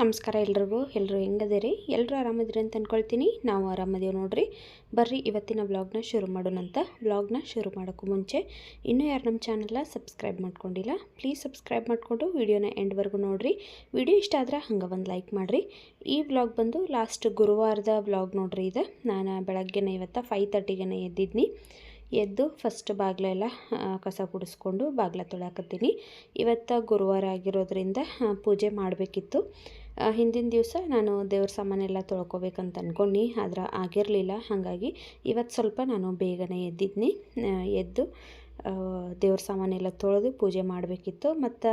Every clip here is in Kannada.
ನಮಸ್ಕಾರ ಎಲ್ರಿಗೂ. ಎಲ್ಲರೂ ಹೆಂಗದಿರಿ? ಎಲ್ಲರೂ ಆರಾಮದಿರಿ ಅಂತ ಅಂದ್ಕೊಳ್ತೀನಿ ನಾವು ಆರಾಮದೇವು ನೋಡ್ರಿ. ಬರ್ರಿ, ಇವತ್ತಿನ ವ್ಲಾಗ್ನ ಶುರು ಮಾಡೋಣಂತ ವ್ಲಾಗ್ನ ಶುರು ಮಾಡೋಕ್ಕೂ ಮುಂಚೆ ಇನ್ನೂ ಯಾರು ನಮ್ಮ ಚಾನಲ್ನ ಸಬ್ಸ್ಕ್ರೈಬ್ ಮಾಡ್ಕೊಂಡಿಲ್ಲ ಪ್ಲೀಸ್ ಸಬ್ಸ್ಕ್ರೈಬ್ ಮಾಡಿಕೊಂಡು ವಿಡಿಯೋನ ಎಂಡ್ವರೆಗೂ ನೋಡಿರಿ. ವಿಡಿಯೋ ಇಷ್ಟ ಆದ್ರೆ ಹಂಗೆ ಒಂದು ಲೈಕ್ ಮಾಡಿರಿ. ಈ ವ್ಲಾಗ್ ಬಂದು ಲಾಸ್ಟ್ ಗುರುವಾರದ ವ್ಲಾಗ್ ನೋಡ್ರಿ ಇದು. ನಾನು ಬೆಳಗ್ಗೆನೇ ಇವತ್ತು ಫೈವ್ ತರ್ಟಿಗೆ ಎದ್ದಿದ್ನಿ. ಎದ್ದು ಫಸ್ಟ್ ಬಾಗಿಲೆಲ್ಲ ಕಸ ಕುಡಿಸ್ಕೊಂಡು ಬಾಗಿಲ ತೊಳ್ಯಾಕತ್ತೀನಿ ಇವತ್ತು ಗುರುವಾರ ಆಗಿರೋದ್ರಿಂದ ಪೂಜೆ ಮಾಡಬೇಕಿತ್ತು. ಹಿಂದಿನ ದಿವಸ ನಾನು ದೇವ್ರ ಸಾಮಾನೆಲ್ಲ ತೊಳ್ಕೊಬೇಕಂತ ಅಂದ್ಕೊಂಡು ಆದ್ರೆ ಆಗಿರಲಿಲ್ಲ. ಹಾಗಾಗಿ ಇವತ್ತು ಸ್ವಲ್ಪ ನಾನು ಬೇಗನೆ ಎದ್ದಿದ್ನಿ. ಎದ್ದು ದೇವ್ರ ಸಾಮಾನೆಲ್ಲ ತೊಳೆದು ಪೂಜೆ ಮಾಡಬೇಕಿತ್ತು. ಮತ್ತು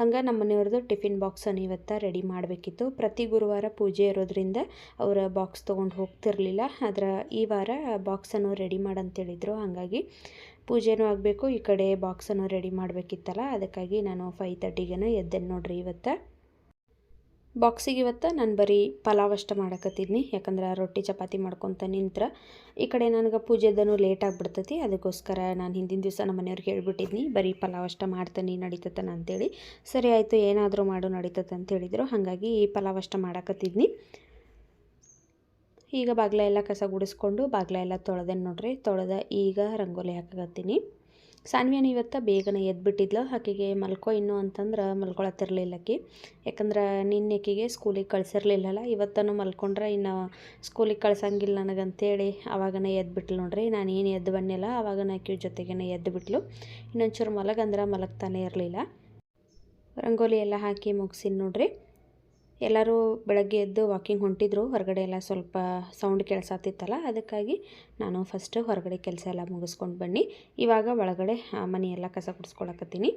ಹಂಗೆ ನಮ್ಮ ಮನೆಯವ್ರದ್ದು ಟಿಫಿನ್ ಬಾಕ್ಸನ್ನು ಇವತ್ತು ರೆಡಿ ಮಾಡಬೇಕಿತ್ತು. ಪ್ರತಿ ಗುರುವಾರ ಪೂಜೆ ಇರೋದ್ರಿಂದ ಅವರ ಬಾಕ್ಸ್ ತೊಗೊಂಡು ಹೋಗ್ತಿರ್ಲಿಲ್ಲ. ಆದ್ರೆ ಈ ವಾರ ಬಾಕ್ಸನ್ನು ರೆಡಿ ಮಾಡಂತೇಳಿದರು. ಹಾಗಾಗಿ ಪೂಜೆನೂ ಆಗಬೇಕು, ಈ ಕಡೆ ಬಾಕ್ಸನ್ನು ರೆಡಿ ಮಾಡಬೇಕಿತ್ತಲ್ಲ, ಅದಕ್ಕಾಗಿ ನಾನು ಫೈ ತರ್ಟಿಗೆನ ಎದ್ದೇನೆ ನೋಡಿರಿ ಇವತ್ತು. ಬಾಕ್ಸಿಗೆ ಇವತ್ತು ನಾನು ಬರೀ ಪಲಾವ್ ಅಷ್ಟು ಮಾಡಕತ್ತಿದ್ನಿ ಯಾಕಂದ್ರೆ ರೊಟ್ಟಿ ಚಪಾತಿ ಮಾಡ್ಕೊತ ನಿಂತ್ರ. ಈ ಕಡೆ ನನಗೆ ಪೂಜೆದನು ಲೇಟ್ ಆಗಿಬಿಡ್ತೈತಿ. ಅದಕ್ಕೋಸ್ಕರ ನಾನು ಹಿಂದಿನ ದಿವಸ ನಮ್ಮ ಮನೆಯವ್ರಿಗೆ ಹೇಳ್ಬಿಟ್ಟಿದ್ನಿ, ಬರೀ ಪಲಾವ್ ಅಷ್ಟು ಮಾಡ್ತೀನಿ ನಡೀತತನ ಅಂತೇಳಿ ಸರಿ ಆಯಿತು, ಏನಾದರೂ ಮಾಡು, ನಡೀತತೆ ಅಂತ ಹೇಳಿದರು. ಹಾಗಾಗಿ ಈ ಪಲಾವ್ ಅಷ್ಟು ಮಾಡಕತ್ತಿದ್ನಿ. ಈಗ ಬಾಗ್ಲ ಎಲ್ಲ ಕಸ ಗುಡಿಸ್ಕೊಂಡು ಬಾಗ್ಲ ಎಲ್ಲ ತೊಳೆದೆ ನೋಡ್ರಿ. ತೊಳೆದ ಈಗ ರಂಗೋಲಿ ಹಾಕಕತ್ತೀನಿ. ಸಾನ್ವಿಯನ್ ಇವತ್ತು ಬೇಗನೆ ಎದ್ಬಿಟ್ಟಿದ್ಲು. ಆಕೆಗೆ ಮಲ್ಕೋ ಇನ್ನು ಅಂತಂದ್ರೆ ಮಲ್ಕೊಳತ್ತಿರಲಿಲ್ಲ ಆಕಿ. ಯಾಕಂದ್ರೆ ನಿನ್ನೆ ಆಕೆಗೆ ಸ್ಕೂಲಿಗೆ ಕಳ್ಸಿರ್ಲಿಲ್ಲಲ್ಲ. ಇವತ್ತನು ಮಲ್ಕೊಂಡ್ರೆ ಇನ್ನು ಸ್ಕೂಲಿಗೆ ಕಳ್ಸಂಗಿಲ್ಲ ನನಗಂತೇಳಿ. ಅವಾಗನೇ ಎದ್ಬಿಟ್ಲು ನೋಡ್ರಿ. ನಾನು ಏನು ಎದ್ದು ಬನ್ನಿಲ್ಲ ಅವಾಗನ ಆಕೆ ಜೊತೆಗೇ ಎದ್ದುಬಿಟ್ಲು ಇನ್ನೊಂಚೂರು ಮಲಗಂದ್ರೆ ಮಲಗ್ತಾನೆ ಇರಲಿಲ್ಲ. ರಂಗೋಲಿ ಎಲ್ಲ ಹಾಕಿ ಮುಗಿಸಿನ ನೋಡ್ರಿ. ಎಲ್ಲರೂ ಬೆಳಗ್ಗೆ ಎದ್ದು ವಾಕಿಂಗ್ ಹೊಂಟಿದ್ರು. ಹೊರಗಡೆ ಎಲ್ಲ ಸ್ವಲ್ಪ ಸೌಂಡ್ ಕೇಳಿಸತ್ತಿತ್ತಲ್ಲ ಅದಕ್ಕಾಗಿ ನಾನು ಫಸ್ಟ್ ಹೊರಗಡೆ ಕೆಲಸ ಎಲ್ಲ ಮುಗಿಸ್ಕೊಂಡು ಬನ್ನಿ. ಇವಾಗ ಒಳಗಡೆ ಮನೆಯೆಲ್ಲ ಕಸ ಗುಡಿಸ್ಕೊಳಕತ್ತೀನಿ.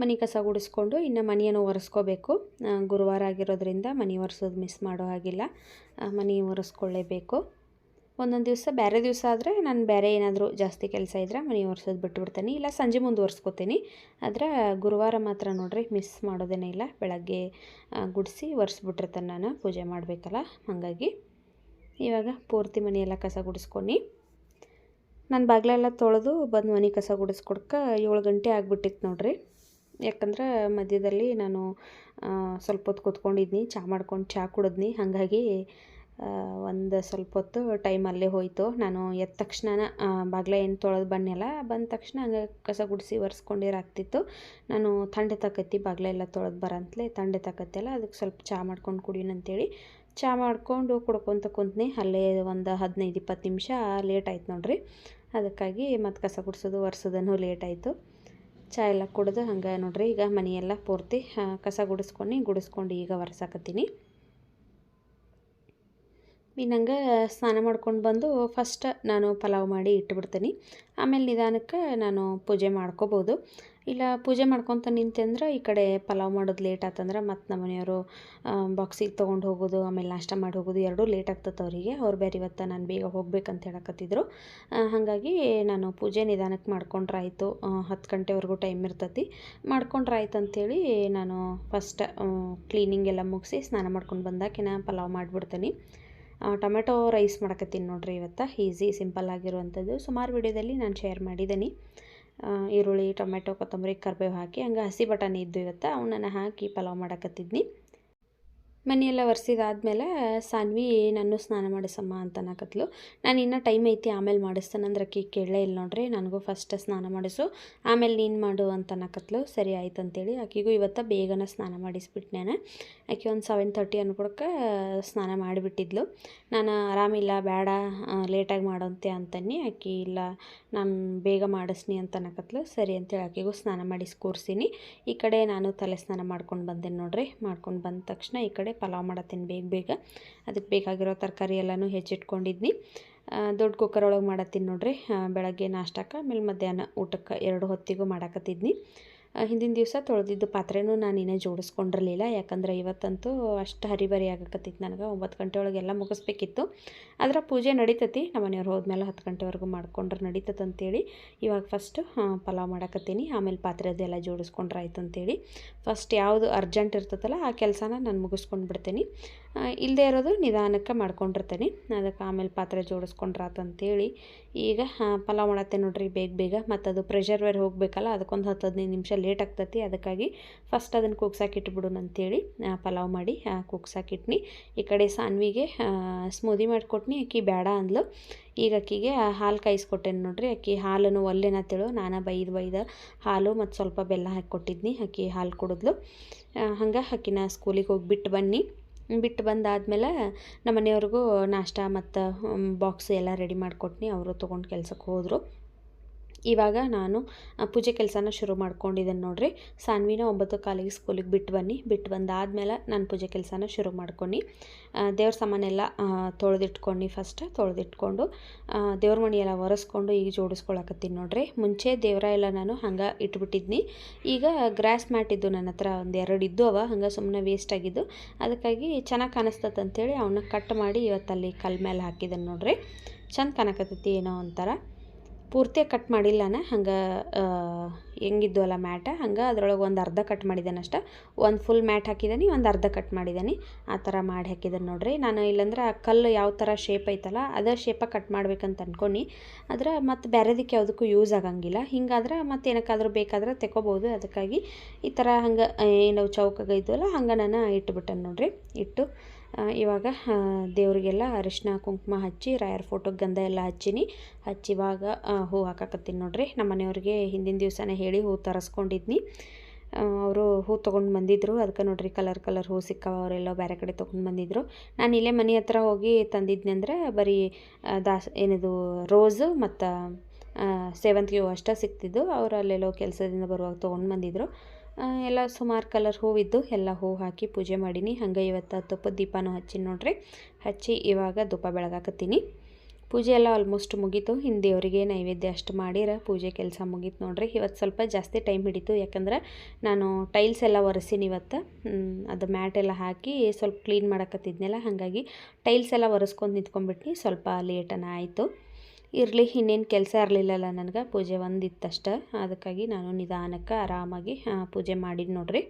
ಮನೆ ಕಸ ಗುಡಿಸ್ಕೊಂಡು ಇನ್ನು ಮನೆಯನ್ನು ಒರೆಸ್ಕೋಬೇಕು. ಗುರುವಾರ ಆಗಿರೋದ್ರಿಂದ ಮನೆ ಒರೆಸೋದು ಮಿಸ್ ಮಾಡೋ ಹಾಗಿಲ್ಲ. ಮನೆ ಒರೆಸ್ಕೊಳ್ಳೇಬೇಕು. ಒಂದೊಂದು ದಿವಸ ಬೇರೆ ದಿವಸ ಆದರೆ ನಾನು ಬೇರೆ ಏನಾದರೂ ಜಾಸ್ತಿ ಕೆಲಸ ಇದ್ದರೆ ಮನೆ ಒರೆಸೋದು ಬಿಟ್ಬಿಡ್ತೀನಿ. ಇಲ್ಲ ಸಂಜೆ ಮುಂದೆ ಒರೆಸ್ಕೋತೀನಿ. ಆದರೆ ಗುರುವಾರ ಮಾತ್ರ ನೋಡ್ರಿ ಮಿಸ್ ಮಾಡೋದೇನೇ ಇಲ್ಲ. ಬೆಳಗ್ಗೆ ಗುಡಿಸಿ ಒರೆಸ್ಬಿಟ್ಟಿರ್ತಾನೆ ನಾನು. ಪೂಜೆ ಮಾಡಬೇಕಲ್ಲ, ಹಾಗಾಗಿ. ಇವಾಗ ಪೂರ್ತಿ ಮನೆಯೆಲ್ಲ ಕಸ ಗುಡಿಸ್ಕೊಂಡು. ನಾನು ಬಾಗಿಲೆಲ್ಲ ತೊಳೆದು ಬಂದು ಮನೆ ಕಸ ಗುಡಿಸ್ಕೊಡ್ಕ ಏಳು ಗಂಟೆ ಆಗಿಬಿಟ್ಟಿತ್ತು ನೋಡ್ರಿ. ಯಾಕಂದ್ರೆ ಮಧ್ಯದಲ್ಲಿ ನಾನು ಸ್ವಲ್ಪ ಹೊತ್ತು ಕೂತ್ಕೊಂಡಿದ್ನಿ ಚಹಾ ಮಾಡ್ಕೊಂಡು ಚಹಾ ಕುಡಿದ್ನಿ. ಹಾಗಾಗಿ ಒಂದು ಸ್ವಲ್ಪ ಹೊತ್ತು ಟೈಮ್ ಅಲ್ಲೇ ಹೋಯಿತು. ನಾನು ಎದ್ದ ತಕ್ಷಣ ಬಾಗಿಲ ಏನು ತೊಳೆದು ಬನ್ನೆಲ್ಲ ಬಂದ ತಕ್ಷಣ ಹಂಗೆ ಕಸ ಗುಡಿಸಿ ಒರೆಸ್ಕೊಂಡಿರಾಗ್ತಿತ್ತು ನಾನು ತಂಡೆ ತಕತ್ತಿ ಬಾಗಿಲ ಎಲ್ಲ ತೊಳೆದು ಬರಂತಲೇ, ತಂಡೆ ತಕತ್ತಲ್ಲ ಅದಕ್ಕೆ ಸ್ವಲ್ಪ ಚಹಾ ಮಾಡ್ಕೊಂಡು ಕುಡಿಯೋಣ ಅಂತೇಳಿ ಚಹಾ ಮಾಡ್ಕೊಂಡು ಕುಡ್ಕೊತ ಕುಂತ್ನಿ. ಅಲ್ಲೇ ಒಂದು ಹದಿನೈದು ಇಪ್ಪತ್ತು ನಿಮಿಷ ಲೇಟ್ ಆಯ್ತು ನೋಡ್ರಿ. ಅದಕ್ಕಾಗಿ ಮತ್ತು ಕಸ ಗುಡಿಸೋದು ಒರೆಸೋದನ್ನು ಲೇಟ್ ಆಯಿತು. ಚಹಾ ಎಲ್ಲ ಕುಡ್ದು ಹಂಗೆ ನೋಡ್ರಿ, ಈಗ ಮನೆಯೆಲ್ಲ ಪೂರ್ತಿ ಕಸ ಗುಡಿಸ್ಕೊಂಡು ಗುಡಿಸ್ಕೊಂಡು ಈಗ ಒರೆಸಾಕತ್ತೀನಿ. ಇನ್ನಂಗೆ ಸ್ನಾನ ಮಾಡ್ಕೊಂಡು ಬಂದು ಫಸ್ಟ್ ನಾನು ಪಲಾವ್ ಮಾಡಿ ಇಟ್ಬಿಡ್ತೀನಿ. ಆಮೇಲೆ ನಿಧಾನಕ್ಕೆ ನಾನು ಪೂಜೆ ಮಾಡ್ಕೋಬೋದು. ಇಲ್ಲ ಪೂಜೆ ಮಾಡ್ಕೊತ ನಿಂತೆ ಅಂದ್ರೆ ಈ ಕಡೆ ಪಲಾವ್ ಮಾಡೋದು ಲೇಟ್ ಆತಂದ್ರೆ ಮತ್ತು ನಮ್ಮ ಮನೆಯವರು ಬಾಕ್ಸಿಗೆ ತೊಗೊಂಡು ಹೋಗೋದು, ಆಮೇಲೆ ನಾಷ್ಟ ಮಾಡಿ ಹೋಗೋದು ಎರಡೂ ಲೇಟ್ ಆಗ್ತದೆ ಅವರಿಗೆ. ಅವ್ರು ಬೇರೆ ಇವತ್ತು ನಾನು ಬೇಗ ಹೋಗ್ಬೇಕಂತ ಹೇಳಕತ್ತಿದ್ರು. ಹಾಗಾಗಿ ನಾನು ಪೂಜೆ ನಿಧಾನಕ್ಕೆ ಮಾಡ್ಕೊಂಡ್ರೆ ಆಯಿತು ಹತ್ತು ಗಂಟೆವರೆಗೂ ಟೈಮ್ ಇರ್ತತಿ. ಮಾಡ್ಕೊಂಡ್ರೆ ಆಯ್ತು ಅಂತೇಳಿ ನಾನು ಫಸ್ಟ್ ಕ್ಲೀನಿಂಗ್ ಎಲ್ಲ ಮುಗಿಸಿ ಸ್ನಾನ ಮಾಡ್ಕೊಂಡು ಬಂದಾಕಿನ ಪಲಾವ್ ಮಾಡಿಬಿಡ್ತೀನಿ. ಟೊಮೆಟೊ ರೈಸ್ ಮಾಡಕತ್ತೀನಿ ನೋಡ್ರಿ ಇವತ್ತು. ಈಸಿ, ಸಿಂಪಲ್ ಆಗಿರುವಂಥದ್ದು. ಸುಮಾರು ವಿಡಿಯೋದಲ್ಲಿ ನಾನು ಶೇರ್ ಮಾಡಿದ್ದೀನಿ. ಈರುಳ್ಳಿ, ಟೊಮೆಟೊ, ಕೊತ್ತಂಬರಿ, ಕರಿಬೇವು ಹಾಕಿ, ಹಂಗೆ ಹಸಿ ಬಟಾಣಿ ಇದ್ದು ಇವತ್ತು ಅವನ್ನ ಹಾಕಿ ಪಲಾವ್ ಮಾಡಕತ್ತಿದ್ನಿ. ಮನೆಯೆಲ್ಲ ಒರೆಸಿದಾದ್ಮೇಲೆ, ಸಾನ್ವಿ ನಾನು ಸ್ನಾನ ಮಾಡಿಸಮ್ಮ ಅಂತ ಅನ್ನಕತ್ಲು ನಾನು ಇನ್ನೂ ಟೈಮ್ ಐತಿ, ಆಮೇಲೆ ಮಾಡಿಸ್ತಾನೆ ಅಂದ್ರೆ ಅಕ್ಕಿ ಕೇಳಲೇ ಇಲ್ಲ ನೋಡ್ರಿ, ನನಗೂ ಫಸ್ಟ್ ಸ್ನಾನ ಮಾಡಿಸು, ಆಮೇಲೆ ನೀನು ಮಾಡು ಅಂತ ಅನ್ನಕತ್ಲು ಸರಿ ಆಯ್ತು ಅಂತೇಳಿ ಆಕಿಗೂ ಇವತ್ತು ಬೇಗನೆ ಸ್ನಾನ ಮಾಡಿಸ್ಬಿಟ್ಟು ನಾನು. ಆಕೆ ಒಂದು ಸೆವೆನ್ ತರ್ಟಿ ಅನ್ಕೊಡಕ್ಕೆ ಸ್ನಾನ ಮಾಡಿಬಿಟ್ಟಿದ್ಲು. ನಾನು ಆರಾಮಿಲ್ಲ ಬೇಡ ಲೇಟಾಗಿ ಮಾಡೋಂತೆ ಅಂತನಿ ಆಕಿ, ಇಲ್ಲ, ನಾನು ಬೇಗ ಮಾಡಿಸ್ನಿ ಅಂತ ಅನ್ನಕತ್ಲು ಸರಿ ಅಂತೇಳಿ ಆಕೆಗೂ ಸ್ನಾನ ಮಾಡಿಸಿ ಈ ಕಡೆ ನಾನು ತಲೆ ಸ್ನಾನ ಮಾಡ್ಕೊಂಡು ಬಂದೆ ನೋಡ್ರಿ, ಮಾಡ್ಕೊಂಡು ಬಂದ ತಕ್ಷಣ ಈ ಕಡೆ ಪಲಾವ್ ಮಾಡತ್ತೀನಿ ಬೇಗ ಬೇಗ. ಅದಕ್ಕೆ ಬೇಕಾಗಿರೋ ತರಕಾರಿ ಎಲ್ಲನೂ ಹೆಚ್ಚಿಟ್ಕೊಂಡಿದ್ನಿ. ದೊಡ್ಡ ಕುಕ್ಕರ್ ಒಳಗೆ ಮಾಡತ್ತೀನಿ ನೋಡ್ರಿ. ಬೆಳಗ್ಗೆ ನಾಷ್ಟಕ್ಕೆ ಆಮೇಲೆ ಮಧ್ಯಾಹ್ನ ಊಟಕ್ಕೆ ಎರಡು ಹೊತ್ತಿಗೂ ಮಾಡಾಕತ್ತಿದ್ನಿ. ಹಿಂದಿನ ದಿವಸ ತೊಳೆದಿದ್ದು ಪಾತ್ರೆನೂ ನಾನು ಇನ್ನೇ ಜೋಡಿಸ್ಕೊಂಡಿರಲಿಲ್ಲ. ಯಾಕಂದ್ರೆ ಇವತ್ತಂತೂ ಅಷ್ಟು ಹರಿಬರಿ ಆಗಕತ್ತಿತ್ತು ನನಗೆ. ಒಂಬತ್ತು ಗಂಟೆ ಒಳಗೆಲ್ಲ ಮುಗಿಸ್ಬೇಕಿತ್ತು. ಅದರ ಪೂಜೆ ನಡೀತತಿ. ನಮ್ಮ ಮನೆಯವ್ರು ಹೋದ್ಮೇಲೆ ಹತ್ತು ಗಂಟೆವರೆಗೂ ಮಾಡ್ಕೊಂಡ್ರೆ ನಡೀತದೆ ಅಂತೇಳಿ ಇವಾಗ ಫಸ್ಟು ಪಲಾವ್ ಮಾಡಕತ್ತೀನಿ. ಆಮೇಲೆ ಪಾತ್ರೆ ಅದೆಲ್ಲ ಜೋಡಿಸ್ಕೊಂಡ್ರೆ ಆಯ್ತು ಅಂತೇಳಿ ಫಸ್ಟ್ ಯಾವುದು ಅರ್ಜೆಂಟ್ ಇರ್ತದಲ್ಲ ಆ ಕೆಲಸನ ನಾನು ಮುಗಿಸ್ಕೊಂಡು ಬಿಡ್ತೀನಿ. ಇಲ್ಲದೆ ಇರೋದು ನಿಧಾನಕ್ಕೆ ಮಾಡ್ಕೊಂಡಿರ್ತೀನಿ. ಅದಕ್ಕೆ ಆಮೇಲೆ ಪಾತ್ರೆ ಜೋಡಿಸ್ಕೊಂಡ್ರಾತು ಅಂತೇಳಿ ಈಗ ಪಲಾವ್ ಮಾಡತ್ತೆ ನೋಡ್ರಿ ಬೇಗ ಬೇಗ. ಮತ್ತು ಅದು ಪ್ರೆಷರ್ ವೇರ್ ಹೋಗಬೇಕಲ್ಲ, ಅದಕ್ಕೊಂದು ಹತ್ತು ಹದಿನೈದು ನಿಮಿಷ ಲೇಟ್ ಆಗ್ತತಿ. ಅದಕ್ಕಾಗಿ ಫಸ್ಟ್ ಅದನ್ನು ಕೂಗ್ಸಾಕೆ ಇಟ್ಬಿಡೋಣ ಅಂತೇಳಿ ಪಲಾವ್ ಮಾಡಿ ಕುಗ್ಸಾಕಿಟ್ನಿ ಈ ಕಡೆ ಸಾನ್ವಿಗೆ ಸ್ಮೂದಿ ಮಾಡಿಕೊಟ್ನಿ. ಅಕ್ಕಿ ಬೇಡ ಅಂದ್ಲು. ಈಗ ಅಕ್ಕಿಗೆ ಹಾಲು ಕಾಯಿಸ್ಕೊಟ್ಟೇನೆ ನೋಡ್ರಿ. ಅಕ್ಕಿ ಹಾಲನ್ನು ಒಲ್ಲೆನತ್ತೇಳು ನಾನು ಬೈದು ಬೈದ ಹಾಲು ಮತ್ತು ಸ್ವಲ್ಪ ಬೆಲ್ಲ ಹಾಕಿ ಕೊಟ್ಟಿದ್ನಿ ಅಕ್ಕಿ ಹಾಲು ಕುಡಿದ್ಲು. ಹಂಗೆ ಅಕ್ಕಿನ ಸ್ಕೂಲಿಗೆ ಹೋಗಿಬಿಟ್ಟು ಬನ್ನಿ. ಬಿಟ್ಟು ಬಂದಾದ್ಮೇಲೆ ನಮ್ಮ ಮನೆಯವ್ರಿಗೂ ನಾಷ್ಟ ಮತ್ತು ಬಾಕ್ಸ್ ಎಲ್ಲ ರೆಡಿ ಮಾಡಿಕೊಟ್ನಿ. ಅವರು ತೊಗೊಂಡು ಕೆಲ್ಸಕ್ಕೆ ಹೋದರು. ಇವಾಗ ನಾನು ಪೂಜೆ ಕೆಲಸನ ಶುರು ಮಾಡ್ಕೊಂಡಿದ್ದೇನೆ ನೋಡ್ರಿ. ಸಾನ್ವಿನ ಒಂಬತ್ತು ಕಾಲಿಗೆ ಸ್ಕೂಲಿಗೆ ಬಿಟ್ಟು ಬನ್ನಿ. ಬಿಟ್ಟು ಬಂದಾದ್ಮೇಲೆ ನಾನು ಪೂಜೆ ಕೆಲಸನ ಶುರು ಮಾಡ್ಕೊಂಡು ದೇವ್ರ ಸಾಮಾನೆಲ್ಲ ತೊಳೆದಿಟ್ಕೊಂಡು ಫಸ್ಟ್ ತೊಳೆದಿಟ್ಕೊಂಡು ದೇವ್ರ ಮಣಿ ಎಲ್ಲ ಒರೆಸ್ಕೊಂಡು ಈಗ ಜೋಡಿಸ್ಕೊಳಕತ್ತೀನಿ ನೋಡ್ರಿ. ಮುಂಚೆ ದೇವರ ಎಲ್ಲ ನಾನು ಹಂಗೆ ಇಟ್ಬಿಟ್ಟಿದ್ನಿ. ಈಗ ಗ್ರಾಸ್ ಮ್ಯಾಟ್ ಇದ್ದು ನನ್ನ ಹತ್ರ ಒಂದು ಎರಡು ಇದ್ದು ಅವ, ಹಂಗೆ ಸುಮ್ಮನೆ ವೇಸ್ಟ್ ಆಗಿದ್ದು. ಅದಕ್ಕಾಗಿ ಚೆನ್ನಾಗಿ ಕಾಣಿಸ್ತದೆ ಅಂತೇಳಿ ಅವನ್ನ ಕಟ್ ಮಾಡಿ ಇವತ್ತಲ್ಲಿ ಕಲ್ ಮೇಲೆ ಹಾಕಿದ್ದೇನೆ ನೋಡ್ರಿ. ಚಂದ ಕಾಣಕತ್ತೈತಿ ಏನೋ ಒಂಥರ. ಪೂರ್ತಿ ಕಟ್ ಮಾಡಿಲ್ಲನ? ಹಂಗೆ ಹೆಂಗಿದ್ವಲ್ಲ ಮ್ಯಾಟ? ಹಂಗೆ ಅದ್ರೊಳಗೆ ಒಂದು ಅರ್ಧ ಕಟ್ ಮಾಡಿದ್ದೇನೆ ಅಷ್ಟೆ. ಒಂದು ಫುಲ್ ಮ್ಯಾಟ್ ಹಾಕಿದ್ದೀನಿ ಒಂದು ಅರ್ಧ ಕಟ್ ಮಾಡಿದ್ದೀನಿ ಆ ಥರ ಮಾಡಿ ಹಾಕಿದ್ದೀನಿ ನೋಡಿರಿ. ನಾನು ಇಲ್ಲಂದ್ರೆ ಆ ಕಲ್ಲು ಯಾವ ಥರ ಶೇಪ್ ಐತಲ್ಲ, ಅದೇ ಶೇಪಾಗಿ ಕಟ್ ಮಾಡ್ಬೇಕಂತ ಅಂದ್ಕೊಂಡು ಆದ್ರೆ ಮತ್ತು ಬೇರೆದಕ್ಕೆ ಯಾವುದಕ್ಕೂ ಯೂಸ್ ಆಗಂಗಿಲ್ಲ. ಹಿಂಗಾದ್ರೆ ಮತ್ತೆ ಏನಕ್ಕಾದ್ರೂ ಬೇಕಾದ್ರೆ ತೆಕ್ಕೋಬೋದು ಅದಕ್ಕಾಗಿ ಈ ಥರ ಹಂಗೆ ಏನು ಚೌಕಾಗ ಹಂಗೆ ನಾನು ಇಟ್ಬಿಟ್ಟೆ ನೋಡಿರಿ. ಇಟ್ಟು ಇವಾಗ ದೇವರಿಗೆಲ್ಲ ಅರಿಶಿನ ಕುಂಕುಮ ಹಚ್ಚಿ, ರಾಯರ ಫೋಟೋಗೆ ಗಂಧ ಎಲ್ಲ ಹಚ್ಚಿನಿ. ಹಚ್ಚಿ ಇವಾಗ ಹೂ ಹಾಕಾಕತ್ತೀನಿ ನೋಡ್ರಿ. ನಮ್ಮ ಮನೆಯವ್ರಿಗೆ ಹಿಂದಿನ ದಿವಸನೇ ಹೇಳಿ ಹೂ ತರಿಸ್ಕೊಂಡಿದ್ನಿ. ಅವರು ಹೂ ತೊಗೊಂಡು ಬಂದಿದ್ದರು ಅದಕ್ಕೆ ನೋಡ್ರಿ ಕಲರ್ ಕಲರ್ ಹೂ ಸಿಕ್ಕವ ಅವರೆಲ್ಲ ಬೇರೆ ಕಡೆ ತೊಗೊಂಡು ಬಂದಿದ್ದರು ನಾನು ಇಲ್ಲೇ ಮನೆ ಹತ್ರ ಹೋಗಿ ತಂದಿದ್ನಿ ಅಂದರೆ, ಬರೀ ದಾಸ್, ಏನಿದು ರೋಸು ಮತ್ತು ಸೇವಂತಿಗೆ ಹೂ ಅಷ್ಟೇ ಸಿಗ್ತಿದ್ದು ಅವರು ಅಲ್ಲೆಲ್ಲೋ ಕೆಲಸದಿಂದ ಬರುವಾಗ ತೊಗೊಂಡು ಬಂದಿದ್ದರು ಎಲ್ಲ ಸುಮಾರು ಕಲರ್ ಹೂವಿದ್ದು ಎಲ್ಲ ಹೂ ಹಾಕಿ ಪೂಜೆ ಮಾಡೀನಿ. ಹಂಗೆ ಇವತ್ತು ತುಪ್ಪದ ದೀಪನೂ ಹಚ್ಚೀನಿ ನೋಡ್ರಿ. ಹಚ್ಚಿ ಇವಾಗ ಧೂಪ ಬೆಳಗಾಕತ್ತೀನಿ. ಪೂಜೆ ಎಲ್ಲ ಆಲ್ಮೋಸ್ಟ್ ಮುಗೀತು. ಹಿಂದೆ ಅವರಿಗೆ ನೈವೇದ್ಯ ಅಷ್ಟು ಮಾಡಿರ ಪೂಜೆ ಕೆಲಸ ಮುಗೀತು ನೋಡ್ರಿ. ಇವತ್ತು ಸ್ವಲ್ಪ ಜಾಸ್ತಿ ಟೈಮ್ ಹಿಡಿತು. ಯಾಕಂದ್ರೆ ನಾನು ಟೈಲ್ಸ್ ಎಲ್ಲ ಒರೆಸೀನಿ ಇವತ್ತು. ಅದು ಮ್ಯಾಟ್ ಎಲ್ಲ ಹಾಕಿ ಸ್ವಲ್ಪ ಕ್ಲೀನ್ ಮಾಡಕತ್ತಿದ್ನಲ್ಲ, ಹಾಗಾಗಿ ಟೈಲ್ಸ್ ಎಲ್ಲ ಒರೆಸ್ಕೊಂಡು ನಿಂತ್ಕೊಂಡ್ಬಿಟ್ಟು ಸ್ವಲ್ಪ ಲೇಟನ ಆಯಿತು. ಇರಲಿ, ಇನ್ನೇನು ಕೆಲಸ ಇರಲಿಲ್ಲಲ್ಲ ನನಗೆ. ಪೂಜೆ ಒಂದಿತ್ತಷ್ಟೆ. ಅದಕ್ಕಾಗಿ ನಾನು ನಿಧಾನಕ್ಕೆ ಆರಾಮಾಗಿ ಪೂಜೆ ಮಾಡಿದ್ದು ನೋಡ್ರಿ.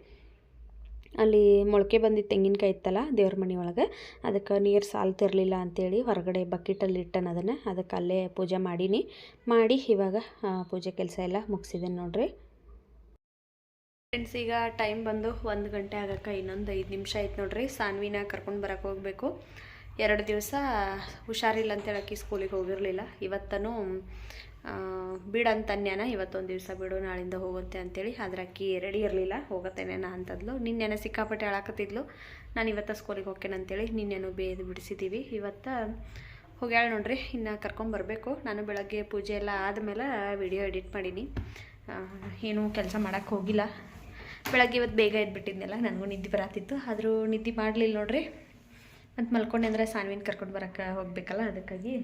ಅಲ್ಲಿ ಮೊಳಕೆ ಬಂದಿದ್ದ ತೆಂಗಿನಕಾಯಿ ಇತ್ತಲ್ಲ ದೇವ್ರ ಮನೆ ಒಳಗೆ, ಅದಕ್ಕೆ ನೀರು ಸಾಲ್ತಿರಲಿಲ್ಲ ಅಂತೇಳಿ ಹೊರಗಡೆ ಬಕೆಟಲ್ಲಿ ಇಟ್ಟನ ಅದನ್ನು, ಅದಕ್ಕೆ ಅಲ್ಲೇ ಪೂಜೆ ಮಾಡೀನಿ. ಮಾಡಿ ಇವಾಗ ಪೂಜೆ ಕೆಲಸ ಎಲ್ಲ ಮುಗಿಸಿದ್ದೇನೆ ನೋಡ್ರಿ. ಫ್ರೆಂಡ್ಸ್ ಈಗ ಟೈಮ್ ಬಂದು ಒಂದು ಗಂಟೆ ಆಗಕ್ಕೆ ಇನ್ನೊಂದು ಐದು ನಿಮಿಷ ಆಯ್ತು ನೋಡ್ರಿ. ಸಾನ್ವಿನ ಕರ್ಕೊಂಡು ಬರೋಕೆ ಹೋಗಬೇಕು. ಎರಡು ದಿವಸ ಹುಷಾರಿಲ್ಲ ಅಂತ ಹೇಳಕ್ಕೆ ಸ್ಕೂಲಿಗೆ ಹೋಗಿರಲಿಲ್ಲ. ಇವತ್ತೂ ಬಿಡಂತನ್ಯಾನ ಇವತ್ತೊಂದು ದಿವಸ ಬಿಡು, ನಾಳಿಂದ ಹೋಗುತ್ತೆ ಅಂತೇಳಿ ಆದ್ರೆ ಅಕ್ಕಿ ರೆಡಿ ಇರಲಿಲ್ಲ ಹೋಗತ್ತೇನೇನ ಅಂತದ್ಲು. ನಿನ್ನೆನ ಸಿಕ್ಕಾಪಟ್ಟೆ ಹೇಳಾಕತ್ತಿದ್ಲು ನಾನು ಇವತ್ತು ಸ್ಕೂಲಿಗೆ ಹೋಗ್ತೇನೆ ಅಂತೇಳಿ ನಿನ್ನೆನೂ ಬೇದು ಬಿಡಿಸಿದ್ದೀವಿ ಇವತ್ತು ಹೋಗ್ಯಾಳ ನೋಡ್ರಿ, ಇನ್ನು ಕರ್ಕೊಂಬರ್ಬೇಕು ನಾನು ಬೆಳಗ್ಗೆ ಪೂಜೆ ಎಲ್ಲ ಆದಮೇಲೆ ವಿಡಿಯೋ ಎಡಿಟ್ ಮಾಡೀನಿ. ಏನೂ ಕೆಲಸ ಮಾಡೋಕ್ಕೆ ಹೋಗಿಲ್ಲ. ಬೆಳಗ್ಗೆ ಇವತ್ತು ಬೇಗ ಎದ್ಬಿಟ್ಟಿದ್ನಲ್ಲ, ನನಗೂ ನಿದ್ದೆ ಬರತ್ತಿತ್ತು ಆದರೂ ನಿದ್ದೆ ಮಾಡಲಿಲ್ಲ ನೋಡ್ರಿ. ಮತ್ತು ಮಲ್ಕೊಂಡೆ ಅಂದರೆ ಸಾನ್ವಿನ ಕರ್ಕೊಂಡು ಬರೋಕ್ಕೆ ಹೋಗಬೇಕಲ್ಲ ಅದಕ್ಕಾಗಿ.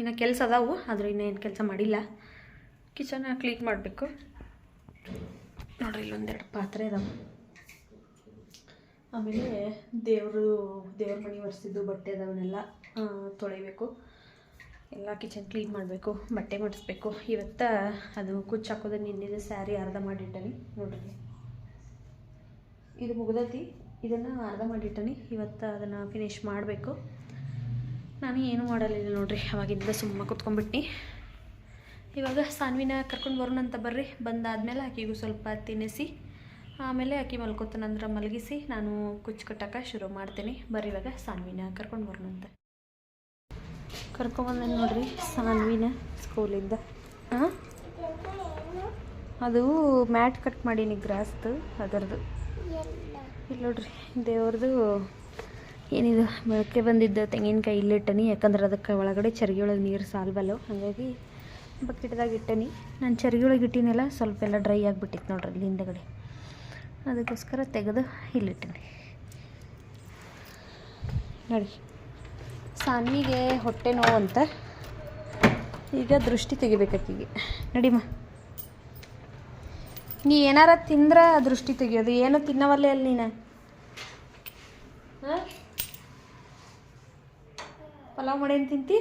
ಇನ್ನು ಕೆಲಸ ಅದಾವು, ಆದರೂ ಇನ್ನೇನು ಕೆಲಸ ಮಾಡಿಲ್ಲ. ಕಿಚನ್ ಕ್ಲೀನ್ ಮಾಡಬೇಕು. ನೋಡ್ರಿ, ಇಲ್ಲೊಂದೆರಡು ಪಾತ್ರೆ ಅದಾವೆ. ಆಮೇಲೆ ದೇವರು, ದೇವ್ರ ಮನೆ ಒರೆಸಿದ್ದು ಬಟ್ಟೆ ಅದವನ್ನೆಲ್ಲ ತೊಳಿಬೇಕು. ಎಲ್ಲ ಕಿಚನ್ ಕ್ಲೀನ್ ಮಾಡಬೇಕು, ಬಟ್ಟೆ ಮಡಿಸ್ಬೇಕು. ಇವತ್ತ ಅದು ಕುಚ್ಚು ಹಾಕೋದು ನಿನ್ನಿದೆ ಸ್ಯಾರಿ ಅರ್ಧ ಮಾಡಿಟ್ಟನಿ. ನೋಡ್ರಿ. ಇದು ಮುಗ್ದೈತಿ. ಇದನ್ನು ಅರ್ಧ ಮಾಡಿಟ್ಟನಿ, ಇವತ್ತು ಅದನ್ನು ಫಿನಿಶ್ ಮಾಡಬೇಕು. ನಾನು ಏನು ಮಾಡಲಿಲ್ಲ ನೋಡಿರಿ, ಅವಾಗಿಂದ ಸುಮ್ಮನೆ ಕುತ್ಕೊಂಡ್ಬಿಟ್ಟು ಇವಾಗ ಸಾನ್ವಿನ ಕರ್ಕೊಂಡು ಬರೋಣ ಅಂತ ಬರ್ರಿ, ಬಂದಾದಮೇಲೆ ಆಕಿಗೂ ಸ್ವಲ್ಪ ತಿನ್ನಿಸಿ, ಆಮೇಲೆ ಆಕೆ ಮಲ್ಕೋತನಂದ್ರ ಮಲಗಿಸಿ ನಾನು ಕುಚ್ಚು ಕಟ್ಟಕ್ಕೆ ಶುರು ಮಾಡ್ತೀನಿ. ಬರ್ರಿ ಇವಾಗ ಸಾನ್ವಿನ ಕರ್ಕೊಂಡು ಬರೋಣ ಅಂತ. ಕರ್ಕೊಂಬಂದೆ ನೋಡ್ರಿ ಸಾನ್ವಿನ ಸ್ಕೂಲಿಂದ. ಹಾಂ ಅದು ಮ್ಯಾಟ್ ಕಟ್ ಮಾಡೀನಿ ಗ್ರಾಸ್ದು ಅದರದ್ದು ಇಲ್ಲಿ ನೋಡ್ರಿ ದೇವ್ರದ್ದು ಏನಿದು, ಮೊಳಕೆ ಬಂದಿದ್ದ ತೆಂಗಿನಕಾಯಿ ಇಲ್ಲಿಟ್ಟನಿ ಯಾಕಂದ್ರೆ ಅದಕ್ಕೆ ಒಳಗಡೆ ಚರ್ಗಿ ಒಳಗೆ ನೀರು ಸಾಲ್ಬಲ್ಲವು ಹಾಗಾಗಿ ಬಕೆಟ್ದಾಗ ಇಟ್ಟನಿ. ನಾನು ಚರ್ಗಿ ಒಳಗೆ ಇಟ್ಟಿನೆಲ್ಲ ಸ್ವಲ್ಪ ಎಲ್ಲ ಡ್ರೈ ಆಗಿಬಿಟ್ಟಿತ್ತು ನೋಡ್ರಿ ಇಲ್ಲಿ ಹಿಂದಗಡೆ. ಅದಕ್ಕೋಸ್ಕರ ತೆಗೆದು ಇಲ್ಲಿಟ್ಟಿನಿ ನೋಡಿ, ಸಾನ್ವಿಗೆ ಹೊಟ್ಟೆ ನೋವು ಅಂತ ಈಗ ದೃಷ್ಟಿ ತೆಗಿಬೇಕಾಕಿಗೆ ನಡಿಮ್ಮ ನೀ ಏನಾರ ತಿಂದ್ರೆ ದೃಷ್ಟಿ ತೆಗಿಯೋದು. ಏನು ತಿನ್ನವಲ್ಲೇ ಅಲ್ಲಿ ನೀನು? ಪಲಾವ್ ಮಾಡೇನು ತಿಂತಿ?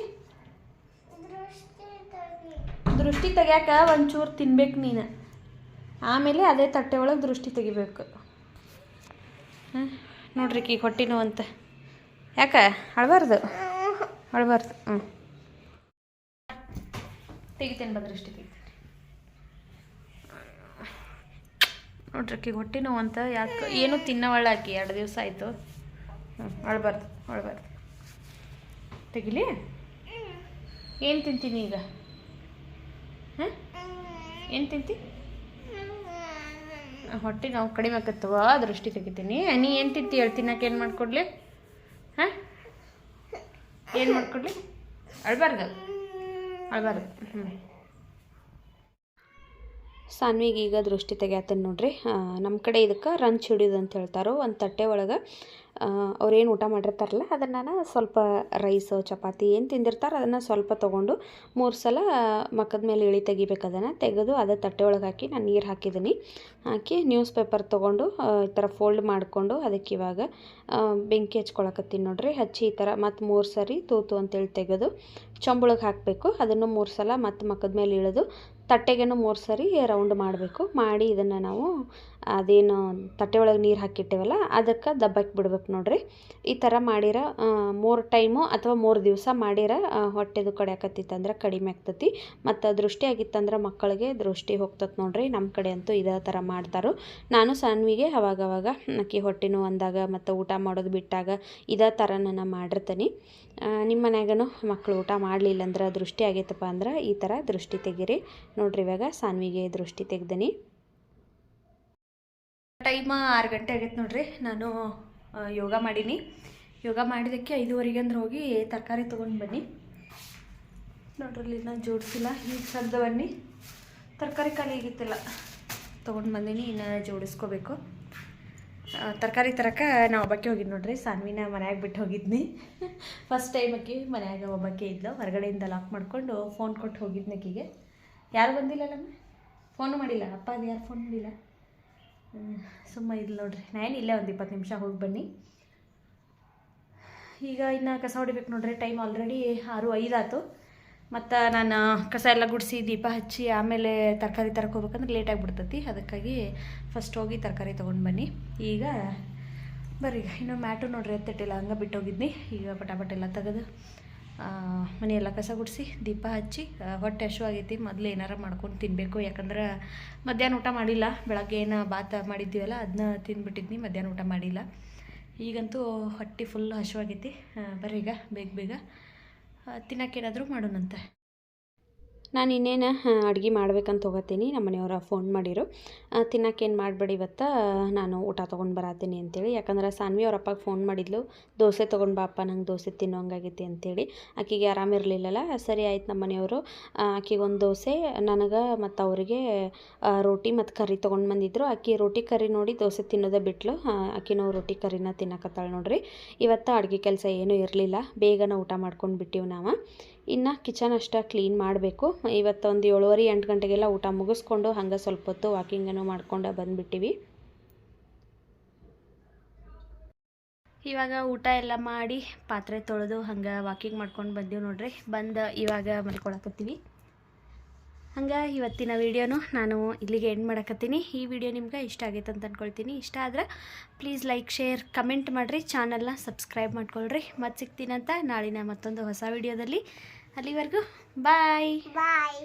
ದೃಷ್ಟಿ ತೆಗ್ಯಾಕ ಒಂಚೂರು ತಿನ್ಬೇಕು ನೀನು. ಆಮೇಲೆ ಅದೇ ತಟ್ಟೆ ಒಳಗೆ ದೃಷ್ಟಿ ತೆಗಿಬೇಕು. ಹಾಂ? ನೋಡ್ರಿ ಈಗ ಹೊಟ್ಟೆ ಅಂತ. ಯಾಕೆ? ಅಳಬಾರ್ದು? ಅಳಬಾರ್ದು. ಹ್ಞೂ ತೆಗಿತೇನೆ ಬ ದೃಷ್ಟಿ ತೆಗಿತೇನೆ ನೋಡ್ರಿ ಆಕಿಗೆ ಹೊಟ್ಟೆ ನೋವು ಅಂತ ಯಾಕೆ ಏನು ತಿನ್ನವಳ ಆಕಿ ಎರಡು ದಿವಸ ಆಯಿತು. ಹ್ಞೂ ಅಳಬಾರ್ದು, ಅಳ್ಬಾರ್ದು. ತೆಗಿಲಿ? ಏನು ತಿಂತೀನಿ ಈಗ? ಹಾಂ? ಏನು ತಿಂತಿ? ಹೊಟ್ಟೆ ನಾವು ಕಡಿಮೆ ಆಗತ್ತವ ದೃಷ್ಟಿ ತೆಗಿತೀನಿ. ನೀ ಏನು ತಿಂತಿ ಹೇಳಿ ತಿನ್ನಕ್ಕೆ ಏನು ಮಾಡಿಕೊಡ್ಲಿ? ಹಾಂ? ಏನು ಮಾಡಿಕೊಡ್ಲಿ? ಅಳಬಾರ್ದು. ಅಳಬಾರ್ದು. ಹ್ಞೂ ಸಾನ್ವಿಗೆ ಈಗ ದೃಷ್ಟಿ ತೆಗ್ಯಾತನ್ ನೋಡ್ರಿ. ನಮ್ಮ ಕಡೆ ಇದಕ್ಕೆ ರಂಚ್ ಹಿಡಿಯೋದು ಅಂತ ಹೇಳ್ತಾರೋ, ಒಂದು ತಟ್ಟೆ ಒಳಗೆ ಅವ್ರೇನು ಊಟ ಮಾಡಿರ್ತಾರಲ್ಲ, ಅದನ್ನು ನಾನು ಸ್ವಲ್ಪ ರೈಸು, ಚಪಾತಿ ಏನು ತಿಂದಿರ್ತಾರೆ ಅದನ್ನು ಸ್ವಲ್ಪ ತೊಗೊಂಡು ಮೂರು ಸಲ ಮಕ್ಕದ ಮೇಲೆ ಇಳಿ ತೆಗಿಬೇಕು ಅದನ್ನು. ತೆಗೆದು ಅದೇ ತಟ್ಟೆ ಒಳಗೆ ಹಾಕಿ ನಾನು ನೀರು ಹಾಕಿದ್ದೀನಿ ಹಾಕಿ ನ್ಯೂಸ್ ಪೇಪರ್ ತೊಗೊಂಡು ಈ ಥರ ಫೋಲ್ಡ್ ಮಾಡಿಕೊಂಡು ಅದಕ್ಕೆ ಇವಾಗ ಬೆಂಕಿ ಹಚ್ಕೊಳಕತ್ತೀನಿ ನೋಡ್ರಿ. ಹಚ್ಚಿ ಈ ಥರ ಮತ್ತು ಮೂರು ಸರಿ ತೂತು ಅಂತೇಳಿ ತೆಗೆದು ಚೊಂಬಳಗೆ ಹಾಕಬೇಕು. ಅದನ್ನು ಮೂರು ಸಲ ಮತ್ತು ಮಕ್ಕದ ಮೇಲೆ ಇಳಿದು ತಟ್ಟೆಗೇನು ಮೂರು ಸರಿ ರೌಂಡ್ ಮಾಡಬೇಕು. ಮಾಡಿ ಇದನ್ನು ನಾವು ಅದೇನು ತಟ್ಟೆ ಒಳಗೆ ನೀರು ಹಾಕಿಟ್ಟೇವಲ್ಲ, ಅದಕ್ಕೆ ದಬ್ಬಕ್ಕೆ ಬಿಡ್ಬೇಕು ನೋಡ್ರಿ. ಈ ಥರ ಮಾಡಿರ ಮೂರು ಟೈಮು ಅಥವಾ ಮೂರು ದಿವಸ ಮಾಡಿರ ಹೊಟ್ಟೆದು ಹೊಟ್ಟೆದು ಕಡಿಯಾಕತ್ತಿತ್ತಂದ್ರೆ ಕಡಿಮೆ ಆಗ್ತತಿ. ಮತ್ತು ದೃಷ್ಟಿ ಆಗಿತ್ತಂದ್ರೆ ಮಕ್ಕಳಿಗೆ ದೃಷ್ಟಿ ಹೋಗ್ತತಿ ನೋಡ್ರಿ. ನಮ್ಮ ಕಡೆ ಅಂತೂ ಇದೇ ಥರ ಮಾಡ್ತಾರೋ. ನಾನು ಸಾನ್ವಿಗೆ ಅವಾಗವಾಗ ಅವಾಗ ಹೊಟ್ಟೆನೂ ಅಂದಾಗ ಮತ್ತು ಊಟ ಮಾಡೋದು ಬಿಟ್ಟಾಗ ಇದೇ ಥರ ನಾನು ಮಾಡಿರ್ತೀನಿ. ನಿಮ್ಮ ಮನ್ಯಾಗನು ಮಕ್ಕಳು ಊಟ ಮಾಡಲಿಲ್ಲ ಅಂದ್ರೆ ದೃಷ್ಟಿ ಆಗೈತಪ್ಪ ಅಂದ್ರೆ ಈ ಥರ ದೃಷ್ಟಿ ತೆಗೀರಿ. ನೋಡ್ರಿ ಇವಾಗ ಸಾನ್ವಿಗೆ ದೃಷ್ಟಿ ತೆಗ್ದೀನಿ. ಟೈಮ್ ಆರು ಗಂಟೆ ಆಗೈತೆ ನೋಡ್ರಿ. ನಾನು ಯೋಗ ಮಾಡೀನಿ. ಯೋಗ ಮಾಡಿದ್ದಕ್ಕೆ ಐದುವರೆಗೆ ಅಂದ್ರೆ ಹೋಗಿ ತರಕಾರಿ ತೊಗೊಂಡು ಬನ್ನಿ. ನೋಡ್ರಿ ನಾನು ಜೋಡಿಸಿಲ್ಲ. ಈಗ ಸದ್ದು ಬನ್ನಿ. ತರಕಾರಿ ಖಾಲಿ ಆಗಿತ್ತಿಲ್ಲ. ತೊಗೊಂಡು ಬಂದೀನಿ, ಇನ್ನು ಜೋಡಿಸ್ಕೋಬೇಕು. ತರಕಾರಿ ತರಕ್ಕೆ ನಾ ಒಬ್ಬಕ್ಕೆ ಹೋಗಿದ್ದು ನೋಡ್ರಿ. ಸಾನ್ವಿನ ಮನ್ಯಾಗ ಬಿಟ್ಟು ಹೋಗಿದ್ನಿ. ಫಸ್ಟ್ ಟೈಮ್ ಆಕಿ ಮನ್ಯಾಗ ಒಬ್ಬಕ್ಕೆ ಇದ್ಲು. ಹೊರಗಡೆಯಿಂದ ಲಾಕ್ ಮಾಡಿಕೊಂಡು ಫೋನ್ ಕೊಟ್ಟು ಹೋಗಿದ್ನಕ್ಕಿಗೆ ಯಾರು ಯಾರು ಬಂದಿಲ್ಲಲ್ಲಮ್ಮ ಫೋನು ಮಾಡಿಲ್ಲ. ಅಪ್ಪ ಅದು ಯಾರು ಫೋನ್ ಮಾಡಿಲ್ಲ? ಸುಮ್ಮ ಇಲ್ಲ ನೋಡ್ರಿ. ನಾನು ಇಲ್ಲೇ ಒಂದು ಇಪ್ಪತ್ತು ನಿಮಿಷ ಹೋಗಿ ಬನ್ನಿ. ಈಗ ಇನ್ನು ಕಸ ಹೊಡಿಬೇಕು ನೋಡ್ರಿ. ಟೈಮ್ ಆಲ್ರೆಡಿ ಆರು ಐದಾಯ್ತು ಮತ್ತು ನಾನು ಕಸ ಎಲ್ಲ ಗುಡಿಸಿ ದೀಪ ಹಚ್ಚಿ ಆಮೇಲೆ ತರಕಾರಿ ತರಕ್ಕೆ ಹೋಗ್ಬೇಕಂದ್ರೆ ಲೇಟ್ ಆಗಿಬಿಡ್ತೈತಿ. ಅದಕ್ಕಾಗಿ ಫಸ್ಟ್ ಹೋಗಿ ತರಕಾರಿ ತೊಗೊಂಡು ಬನ್ನಿ. ಈಗ ಬರ್ರಿ ಇನ್ನು ಮ್ಯಾಟು ನೋಡ್ರಿ ಎತ್ತಿಟ್ಟಿಲ್ಲ. ಹಂಗೆ ಬಿಟ್ಟೋಗಿದ್ನಿ. ಈಗ ಪಟಾಪಟ್ ಎಲ್ಲ ತೆಗೆದು ಮನೆಯೆಲ್ಲ ಕಸ ಗುಡಿಸಿ, ದೀಪ ಹಚ್ಚಿ ಹೊಟ್ಟೆ ಹಶು ಹಶುವಾಗೈತಿ ಮೊದಲು ಏನಾರ ಮಾಡ್ಕೊಂಡು ತಿನ್ನಬೇಕು ಯಾಕಂದ್ರೆ ಮಧ್ಯಾಹ್ನ ಊಟ ಮಾಡಿಲ್ಲ. ಬೆಳಗ್ಗೆ ಏನು ಭಾತ ಮಾಡಿದ್ದೀವಲ್ಲ ಅದನ್ನ ತಿಂದ್ಬಿಟ್ಟಿದ್ನಿ, ಮಧ್ಯಾಹ್ನ ಊಟ ಮಾಡಿಲ್ಲ. ಈಗಂತೂ ಹೊಟ್ಟೆ ಫುಲ್ ಹಶುವಾಗೈತಿ ಈಗ, ಬೇಗ ಬೇಗ. ತಿನ್ನೋಕ್ಕೇನಾದರೂ ಮಾಡೋಣಂತೆ. ನಾನು ಇನ್ನೇನು ಅಡುಗೆ ಮಾಡ್ಬೇಕಂತ ಹೋಗತ್ತೀನಿ. ನಮ್ಮ ಮನೆಯವ್ರ ಫೋನ್ ಮಾಡಿರು. ತಿನ್ನಕ್ಕೇನು ಮಾಡಬೇಡಿ ಇವತ್ತು? ನಾನು ಊಟ ತೊಗೊಂಡು ಬರತ್ತೀನಿ ಅಂತೇಳಿ. ಯಾಕಂದ್ರೆ ಸಾನ್ವಿ ಅವ್ರ ಅಪ್ಪಗೆ ಫೋನ್ ಮಾಡಿದ್ಲು. ದೋಸೆ ತೊಗೊಂಡು ಬಾಪ್ಪ ನಂಗೆ ದೋಸೆ ತಿನ್ನೋ ಹಂಗಾಗೈತಿ ಅಂತೇಳಿ. ಆಕಿಗೆ ಆರಾಮಿರಲಿಲ್ಲಲ್ಲ ಸರಿ ಆಯ್ತು ನಮ್ಮ ಮನೆಯವರು ಆಕಿಗೆ ಒಂದು ದೋಸೆ, ನನಗೆ ಮತ್ತು ಅವರಿಗೆ ರೋಟಿ ಮತ್ತು ಕರಿ ತೊಗೊಂಡು ಬಂದಿದ್ರು. ಆಕಿ ರೋಟಿ ಕರಿ ನೋಡಿ ದೋಸೆ ತಿನ್ನೋದೇ ಬಿಟ್ಲು. ಆಕಿನೂ ರೊಟ್ಟಿ ಕರಿನ ತಿನ್ನಕತ್ತಾಳೆ ನೋಡ್ರಿ. ಇವತ್ತು ಅಡುಗೆ ಕೆಲಸ ಏನೂ ಇರಲಿಲ್ಲ. ಬೇಗನ ಊಟ ಮಾಡ್ಕೊಂಡು ಬಿಟ್ಟಿವಿ ನಾವು. ಇನ್ನು ಕಿಚನ್ ಅಷ್ಟೇ ಕ್ಲೀನ್ ಮಾಡಬೇಕು. ಇವತ್ತೊಂದು ಏಳುವರೆ, ಎಂಟು ಗಂಟೆಗೆಲ್ಲ ಊಟ ಮುಗಿಸ್ಕೊಂಡು ಹಂಗೆ ಸ್ವಲ್ಪ ಹೊತ್ತು ವಾಕಿಂಗನ್ನು ಮಾಡ್ಕೊಂಡು ಬಂದುಬಿಟ್ಟಿವಿ. ಇವಾಗ ಊಟ ಎಲ್ಲ ಮಾಡಿ ಪಾತ್ರೆ ತೊಳೆದು ಹಂಗೆ ವಾಕಿಂಗ್ ಮಾಡ್ಕೊಂಡು ಬಂದೀವಿ ನೋಡ್ರಿ. ಬಂದು ಇವಾಗ ಮಲ್ಕೊಳಕತ್ತೀವಿ. ಹಂಗೆ ಇವತ್ತಿನ ವೀಡಿಯೋನು ನಾನು ಇಲ್ಲಿಗೆ ಎಂಡ್ ಮಾಡಕತ್ತೀನಿ. ಈ ವಿಡಿಯೋ ನಿಮ್ಗೆ ಇಷ್ಟ ಆಗೈತೆ ಅಂತ ಅಂದ್ಕೊಳ್ತೀನಿ ಇಷ್ಟ ಆದ್ರೆ ಪ್ಲೀಸ್ ಲೈಕ್ ಶೇರ್ ಕಮೆಂಟ್ ಮಾಡಿರಿ. ಚಾನಲ್ನ ಸಬ್ಸ್ಕ್ರೈಬ್ ಮಾಡ್ಕೊಳ್ರಿ. ಮತ್ತು ಸಿಗ್ತೀನಂತ ನಾಳಿನ ಮತ್ತೊಂದು ಹೊಸ ವಿಡಿಯೋದಲ್ಲಿ. ಅಲ್ಲಿವರೆಗೂ ಬಾಯ್. ಬಾಯ್.